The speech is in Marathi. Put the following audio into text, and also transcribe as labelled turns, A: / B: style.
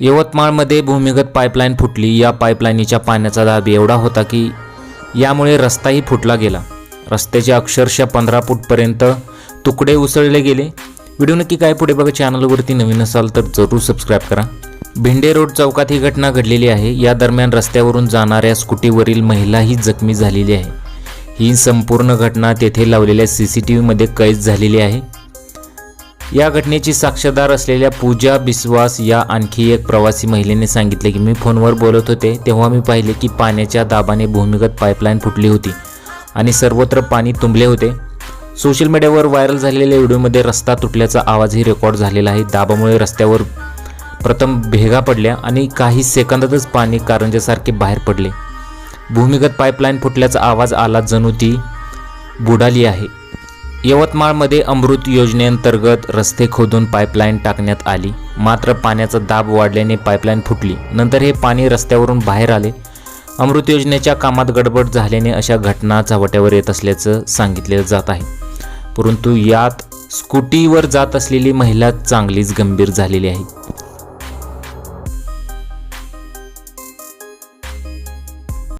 A: यवतमाळमध्ये भूमिगत पाईपलाईन फुटली. या पाईपलाईनीच्या पाण्याचा दाब एवढा होता की यामुळे रस्ताही फुटला गेला. रस्त्याचे अक्षरशः पंधरा फूटपर्यंत तुकडे उसळले गेले. व्हिडिओ नक्की काय पुढे बघा. चॅनलवरती नवीन असाल तर जरूर सबस्क्राईब करा. भिंडे रोड चौकात ही घटना घडलेली आहे. या दरम्यान रस्त्यावरून जाणाऱ्या स्कूटीवरील महिलाही जखमी झालेली आहे. ही संपूर्ण घटना तेथे लावलेल्या सी सी टी व्हीमध्ये कैद झालेली आहे. या घटनेची साक्षीदार असलेल्या पूजा बिस्वास या आणखी एक प्रवासी महिलेने सांगितले की मी फोनवर बोलत होते तेव्हा मी पाहिले की पाण्याच्या दाबाने भूमिगत पाईपलाईन फुटली होती आणि सर्वत्र पाणी तुंबले होते. सोशल मीडियावर व्हायरल झालेल्या व्हिडिओमध्ये रस्ता तुटल्याचा आवाजही रेकॉर्ड झालेला आहे. दाबामुळे रस्त्यावर प्रथम भेगा पडल्या आणि काही सेकंदातच पाणी कारंजासारखे बाहेर पडले. भूमिगत पाईपलाईन फुटल्याचा आवाज आला जणू ती बुडाली आहे. यवतमाळमध्ये अमृत योजनेअंतर्गत रस्ते खोदून पाईपलाईन टाकण्यात आली. मात्र पाण्याचा दाब वाढल्याने पाईपलाईन फुटली. नंतर हे पाणी रस्त्यावरून बाहेर आले. अमृत योजनेच्या कामात गडबड झाल्याने अशा घटना झवट्यावर येत असल्याचं सांगितलं जात आहे. परंतु यात स्कूटीवर जात असलेली महिला चांगलीच गंभीर झालेली आहे.